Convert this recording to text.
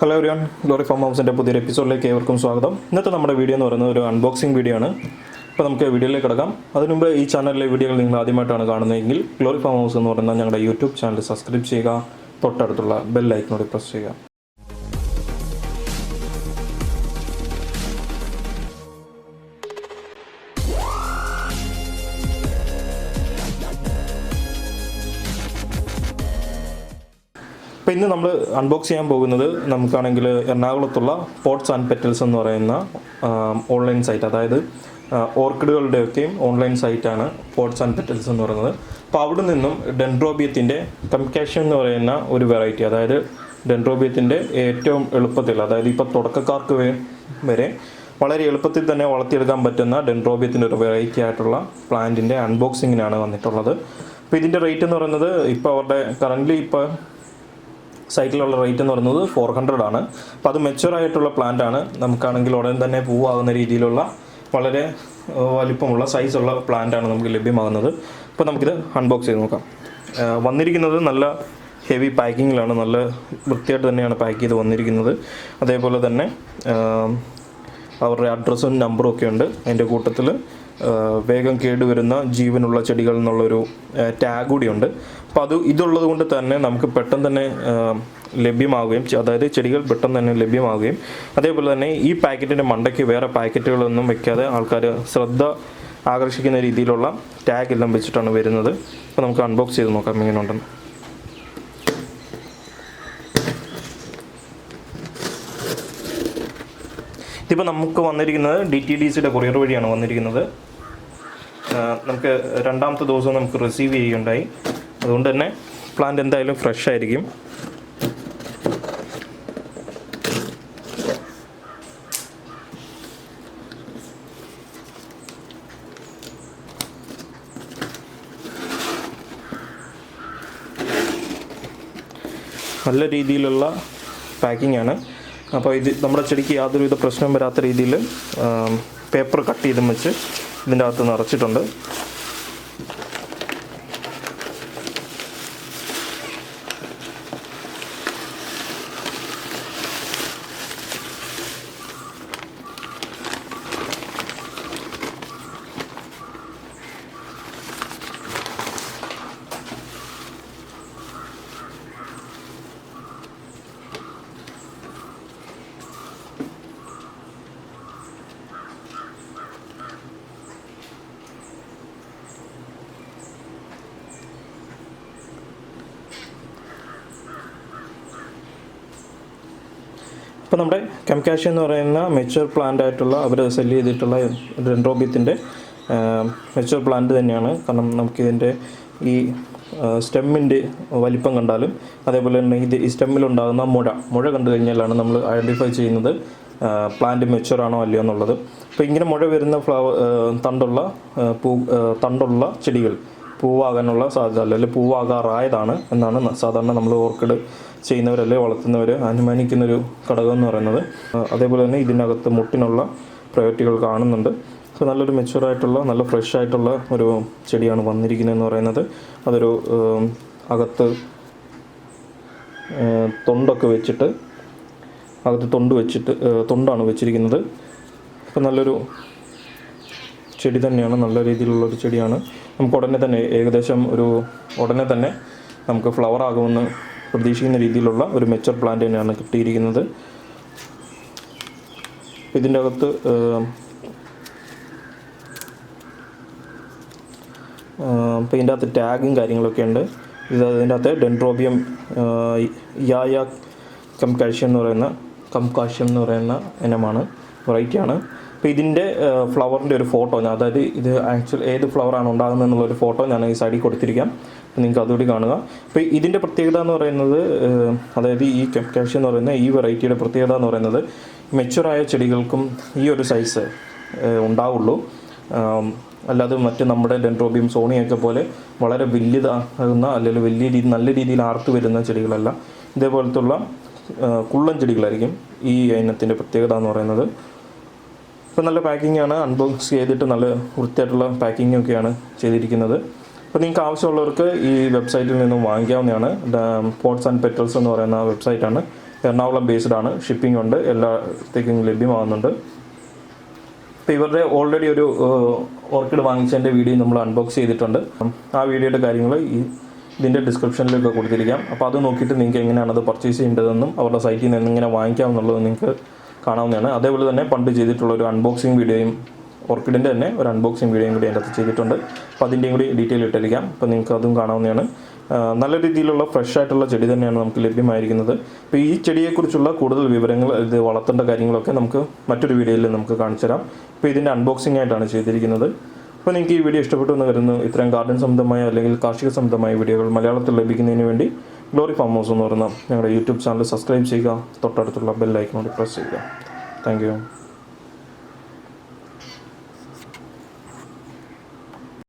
Hello എവരിയോൺ glory form ഹൗസിന്റെ പുതിയൊരു എപ്പിസോഡിലേക്ക് ഏവർക്കും സ്വാഗതം. ഇന്നത്തെ നമ്മുടെ വീഡിയോ എന്ന് പറയുന്നത് ഒരു അൺബോക്സിംഗ് വീഡിയോ ആണ്. അപ്പോൾ നമുക്ക് വീഡിയോയിലേക്ക് കിടക്കാം. അതിനു മുമ്പ് ഈ ചാനലിലെ വീഡിയോകൾ നിങ്ങൾ ആദ്യമായിട്ടാണ് കാണുന്നതെങ്കിൽ ഗ്ലോറി ഫോം ഹൗസ് എന്ന് പറയുന്ന ഞങ്ങളുടെ യൂട്യൂബ് ചാനൽ സബ്സ്ക്രൈബ് ചെയ്യുക. തൊട്ടടുത്തുള്ള ബെൽ പ്രസ് ചെയ്യുക. ഇന്ന് നമ്മൾ അൺബോക്സ് ചെയ്യാൻ പോകുന്നത് നമുക്കാണെങ്കിൽ എറണാകുളത്തുള്ള പോട്ട്സ് ആൻഡ് പെറ്റൽസ് എന്ന് പറയുന്ന ഓൺലൈൻ സൈറ്റ് അതായത് ഓർക്കിഡുകളുടെയൊക്കെയും ഓൺലൈൻ സൈറ്റാണ് പോട്ട്സ് ആൻഡ് പെറ്റൽസ് എന്ന് പറയുന്നത്. അപ്പോൾ അവിടെ നിന്നും ഡെൻഡ്രോബിയത്തിന്റെ കംകാഷൻ എന്ന് പറയുന്ന ഒരു വെറൈറ്റി അതായത് ഡെൻഡ്രോബിയത്തിന്റെ ഏറ്റവും എളുപ്പത്തിൽ അതായത് ഇപ്പോൾ തുടക്കക്കാർക്ക് വരെ വളരെ എളുപ്പത്തിൽ തന്നെ വളർത്തിയെടുക്കാൻ പറ്റുന്ന ഡെൻഡ്രോബിയത്തിന്റെ ഒരു വെറൈറ്റി ആയിട്ടുള്ള പ്ലാന്റിന്റെ അൺബോക്സിങ്ങിനാണ് വന്നിട്ടുള്ളത്. അപ്പോൾ ഇതിന്റെ റേറ്റ് എന്ന് പറയുന്നത് ഇപ്പോൾ അവരുടെ കറന്റ്ലി ഇപ്പോൾ സൈറ്റിലുള്ള റേറ്റ് എന്ന് പറയുന്നത് ഫോർ ഹൺഡ്രഡ് ആണ്. അപ്പോൾ അത് മെച്ചുവർ ആയിട്ടുള്ള പ്ലാന്റ് ആണ്. നമുക്കാണെങ്കിൽ ഉടൻ തന്നെ പൂവാകുന്ന രീതിയിലുള്ള വളരെ വലിപ്പമുള്ള സൈസുള്ള പ്ലാന്റ് ആണ് നമുക്ക് ലഭ്യമാകുന്നത്. അപ്പോൾ നമുക്കിത് അൺബോക്സ് ചെയ്ത് നോക്കാം. വന്നിരിക്കുന്നത് നല്ല ഹെവി പാക്കിങ്ങിലാണ് നല്ല വൃത്തിയായിട്ട് തന്നെയാണ് പാക്ക് ചെയ്ത് വന്നിരിക്കുന്നത്. അതേപോലെ തന്നെ അവരുടെ അഡ്രസ്സും നമ്പറും ഒക്കെ ഉണ്ട്. അതിന്റെ കൂട്ടത്തിൽ വേഗം കേടുവരുന്ന ജീവനുള്ള ചെടികൾ എന്നുള്ളൊരു ടാഗ് കൂടിയുണ്ട്. അപ്പോൾ അത് ഇതുള്ളത് കൊണ്ട് തന്നെ നമുക്ക് പെട്ടെന്ന് തന്നെ ലഭ്യമാവുകയും അതായത് ചെടികൾ പെട്ടെന്ന് തന്നെ ലഭ്യമാവുകയും അതേപോലെ തന്നെ ഈ പാക്കറ്റിന്റെ മണ്ടയ്ക്ക് വേറെ പാക്കറ്റുകളൊന്നും വെക്കാതെ ആൾക്കാർ ശ്രദ്ധ ആകർഷിക്കുന്ന രീതിയിലുള്ള ടാഗ് എല്ലാം വെച്ചിട്ടാണ് വരുന്നത്. അപ്പോൾ നമുക്ക് അൺബോക്സ് ചെയ്ത് നോക്കാം എങ്ങനെയുണ്ടെന്ന്. ഇതിപ്പോൾ നമുക്ക് വന്നിരിക്കുന്നത് ഡി ടി ഡി സിയുടെ കൊറിയർ വഴിയാണ് വന്നിരിക്കുന്നത്. നമുക്ക് രണ്ടാമത്തെ ദിവസം നമുക്ക് റിസീവ് ചെയ്യുകയുണ്ടായി. അതുകൊണ്ട് തന്നെ പ്ലാന്റ് എന്തായാലും ഫ്രഷ് ആയിരിക്കും. നല്ല രീതിയിലുള്ള പാക്കിംഗ് ആണ്. അപ്പോൾ ഇത് നമ്മുടെ ചെടിക്ക് യാതൊരുവിധ പ്രശ്നം വരാത്ത രീതിയിൽ പേപ്പർ കട്ട് ചെയ്തും വെച്ച് ഇതിന്റെ അകത്ത് നിറച്ചിട്ടുണ്ട്. ഇപ്പോൾ നമ്മുടെ കെംകാഷ് എന്ന് പറയുന്ന മെച്ചുവർ പ്ലാന്റ് ആയിട്ടുള്ള അവർ സെൽ ചെയ്തിട്ടുള്ള ഡെൻഡ്രോബിയത്തിന്റെ മെച്ചുവർ പ്ലാന്റ് തന്നെയാണ്. കാരണം നമുക്കിതിന്റെ ഈ സ്റ്റെമ്മിന്റെ വലിപ്പം കണ്ടാലും അതേപോലെ തന്നെ ഇത് ഈ സ്റ്റെമ്മിലുണ്ടാകുന്ന മുഴ മുഴ കണ്ടു കഴിഞ്ഞാലാണ് നമ്മൾ ഐഡന്റിഫൈ ചെയ്യുന്നത് പ്ലാന്റ് മെച്ചുവർ ആണോ അല്ലയോ എന്നുള്ളത്. അപ്പോൾ ഇങ്ങനെ മുഴ വരുന്ന ഫ്ലവർ തണ്ടുള്ള പൂ തണ്ടുള്ള ചെടികൾ പൂവാകാനുള്ള സാധ്യത അല്ലെങ്കിൽ പൂവാകാറായതാണ് എന്നാണ് സാധാരണ നമ്മൾ ഓർക്കിഡ് ചെയ്യുന്നവരല്ലേ വളർത്തുന്നവർ അനുമാനിക്കുന്നൊരു ഘടകം എന്ന് പറയുന്നത് അതേപോലെ തന്നെ ഇതിനകത്ത് മുട്ടിനുള്ള പ്രയോറിറ്റികൾ കാണുന്നുണ്ട്. സോ നല്ലൊരു മെച്ചുവർ ആയിട്ടുള്ള നല്ല ഫ്രഷ് ആയിട്ടുള്ള ഒരു ചെടിയാണ് വന്നിരിക്കുന്നതെന്ന് പറയുന്നത്. അതൊരു അകത്ത് തൊണ്ടൊക്കെ വെച്ചിട്ട് അകത്ത് തൊണ്ട് വെച്ചിട്ട് തൊണ്ടാണ് വെച്ചിരിക്കുന്നത്. അപ്പം നല്ലൊരു ചെടി തന്നെയാണ് നല്ല രീതിയിലുള്ള ഒരു ചെടിയാണ്. നമുക്ക് ഉടനെ തന്നെ ഏകദേശം ഒരു ഉടനെ തന്നെ നമുക്ക് ഫ്ലവർ ആകുമെന്ന് പ്രതീക്ഷിക്കുന്ന രീതിയിലുള്ള ഒരു മെച്ചർ പ്ലാന്റ് തന്നെയാണ് കിട്ടിയിരിക്കുന്നത്. ഇതിന്റെ അകത്ത് ഇപ്പം ഇതിന്റെ അകത്ത് ടാഗും കാര്യങ്ങളൊക്കെ ഉണ്ട്. ഇത് അതിന്റെ അകത്ത് ഡെൻഡ്രോബിയം യായ കംകാഷ്യം എന്ന് പറയുന്ന കംകാഷ്യം എന്ന് പറയുന്ന ഇനമാണ് വെറൈറ്റിയാണ് അപ്പോൾ ഇതിന്റെ ഫ്ലവറിന്റെ ഒരു ഫോട്ടോ ഞാൻ അതായത് ഇത് ആക്ച്വൽ ഏത് ഫ്ലവറാണ് ഉണ്ടാകുന്നത് എന്നുള്ളൊരു ഫോട്ടോ ഞാൻ ഈ സൈഡിൽ കൊടുത്തിരിക്കാം. നിങ്ങൾക്ക് അതുകൂടി കാണുക. അപ്പോൾ ഇതിന്റെ പ്രത്യേകത എന്ന് പറയുന്നത് അതായത് ഈ കംകാഷ്യം എന്ന് പറയുന്ന ഈ വെറൈറ്റിയുടെ പ്രത്യേകത എന്ന് പറയുന്നത് മെച്ചുറായ ചെടികൾക്കും ഈ ഒരു സൈസ് ഉണ്ടാവുള്ളൂ. അല്ലാതെ മറ്റ് നമ്മുടെ ഡെൻഡ്രോബിയം സോണിയൊക്കെ പോലെ വളരെ വലിയതാകുന്ന അല്ലെങ്കിൽ വലിയ രീതി നല്ല രീതിയിൽ ആർത്ത് വരുന്ന ചെടികളല്ല. ഇതേപോലത്തുള്ള കുള്ളൻ ചെടികളായിരിക്കും ഈ ഇനത്തിന്റെ പ്രത്യേകത എന്ന് പറയുന്നത്. ഇപ്പം നല്ല പാക്കിംഗ് ആണ്. അൺബോക്സ് ചെയ്തിട്ട് നല്ല വൃത്തിയായിട്ടുള്ള പാക്കിംഗ് ഒക്കെയാണ് ചെയ്തിരിക്കുന്നത്. അപ്പോൾ നിങ്ങൾക്ക് ആവശ്യമുള്ളവർക്ക് ഈ വെബ്സൈറ്റിൽ നിന്നും വാങ്ങിക്കാവുന്നതാണ്. പോട്ട്സ് ആൻഡ് പെറ്റൽസ് എന്ന് പറയുന്ന വെബ്സൈറ്റാണ് എറണാകുളം ബേസ്ഡ് ആണ്. ഷിപ്പിംഗ് ഉണ്ട്. എല്ലാത്തേക്കും ലഭ്യമാകുന്നുണ്ട്. അപ്പോൾ ഇവരുടെ ഓൾറെഡി ഒരു ഓർക്കിഡ് വാങ്ങിച്ചതിന്റെ വീഡിയോ നമ്മൾ അൺബോക്സ് ചെയ്തിട്ടുണ്ട്. ആ വീഡിയോയുടെ കാര്യങ്ങൾ ഈ ഇതിന്റെ ഡിസ്ക്രിപ്ഷനിലൊക്കെ കൊടുത്തിരിക്കാം. അപ്പോൾ അത് നോക്കിയിട്ട് നിങ്ങൾക്ക് എങ്ങനെയാണ് അത് പർച്ചേസ് ചെയ്യേണ്ടതെന്നും അവരുടെ സൈറ്റിൽ നിന്ന് എങ്ങനെ വാങ്ങിക്കാമെന്നുള്ളത് നിങ്ങൾക്ക് കാണാവുന്നതാണ്. അതേപോലെ തന്നെ പണ്ട് ചെയ്തിട്ടുള്ള ഒരു അൺബോക്സിങ് വീഡിയോയും ഓർക്കിഡിന്റെ തന്നെ ഒരു അൺബോക്സിങ് വീഡിയോയും കൂടി അതിന്റെ അകത്ത് ചെയ്തിട്ടുണ്ട്. അപ്പോൾ അതിന്റെയും കൂടി ഡീറ്റെയിൽ ഇട്ടിരിക്കാം അപ്പോൾ നിങ്ങൾക്ക് അതും കാണാവുന്നതാണ്. നല്ല രീതിയിലുള്ള ഫ്രഷ് ആയിട്ടുള്ള ചെടി തന്നെയാണ് നമുക്ക് ലഭ്യമായിരിക്കുന്നത്. അപ്പോൾ ഈ ചെടിയെക്കുറിച്ചുള്ള കൂടുതൽ വിവരങ്ങൾ ഇത് വളർത്തേണ്ട കാര്യങ്ങളൊക്കെ നമുക്ക് മറ്റൊരു വീഡിയോയിൽ നമുക്ക് കാണിച്ചു തരാം. ഇപ്പോൾ ഇതിന്റെ അൺബോക്സിംഗ് ആയിട്ടാണ് ചെയ്തിരിക്കുന്നത്. അപ്പോൾ നിങ്ങൾക്ക് ഈ വീഡിയോ ഇഷ്ടപ്പെട്ടു എന്ന് കരുതുന്നു. ഇത്തരം ഗാർഡൻ സംബന്ധമായ അല്ലെങ്കിൽ കാർഷിക സംബന്ധമായ വീഡിയോകൾ മലയാളത്തിൽ ലഭിക്കുന്നതിന് വേണ്ടി ഗ്ലോറി ഫാം ഹൗസ് എന്ന് പറയുന്ന ഞങ്ങളുടെ യൂട്യൂബ് ചാനൽ സബ്സ്ക്രൈബ് ചെയ്യുക. തൊട്ടടുത്തുള്ള കൂടി പ്രസ് ചെയ്യുക. താങ്ക്